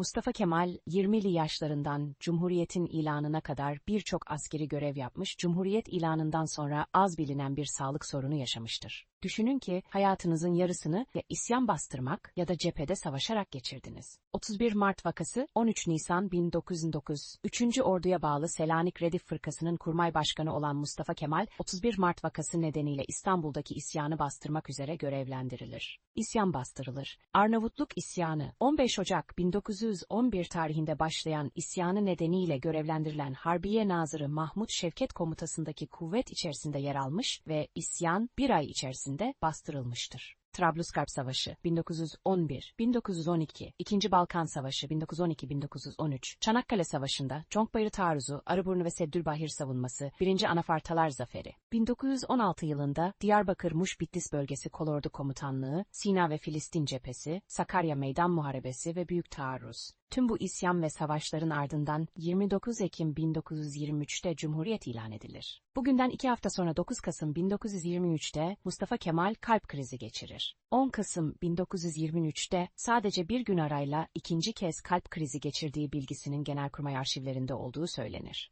Mustafa Kemal 20'li yaşlarından Cumhuriyet'in ilanına kadar birçok askeri görev yapmış, Cumhuriyet ilanından sonra az bilinen bir sağlık sorunu yaşamıştır. Düşünün ki hayatınızın yarısını ya isyan bastırmak ya da cephede savaşarak geçirdiniz. 31 Mart vakası 13 Nisan 1909 3. Orduya bağlı Selanik Redif Fırkası'nın kurmay başkanı olan Mustafa Kemal 31 Mart vakası nedeniyle İstanbul'daki isyanı bastırmak üzere görevlendirilir. İsyan bastırılır. Arnavutluk isyanı 15 Ocak 1911 tarihinde başlayan isyanı nedeniyle görevlendirilen Harbiye Nazırı Mahmut Şevket komutasındaki kuvvet içerisinde yer almış ve isyan bir ay içerisinde bastırılmıştır. Trablusgarp Savaşı 1911, 1912, İkinci Balkan Savaşı 1912-1913, Çanakkale Savaşı'nda Çonkbayırı taarruzu, Arıburnu ve Seddülbahir savunması, 1. Anafartalar Zaferi. 1916 yılında Diyarbakır Muş Bitlis Bölgesi Kolordu Komutanlığı, Sina ve Filistin Cephesi, Sakarya Meydan Muharebesi ve Büyük Taarruz. Tüm bu isyan ve savaşların ardından 29 Ekim 1923'te Cumhuriyet ilan edilir. Bugünden iki hafta sonra 9 Kasım 1923'te Mustafa Kemal kalp krizi geçirir. 10 Kasım 1923'te sadece bir gün arayla ikinci kez kalp krizi geçirdiği bilgisinin Genelkurmay arşivlerinde olduğu söylenir.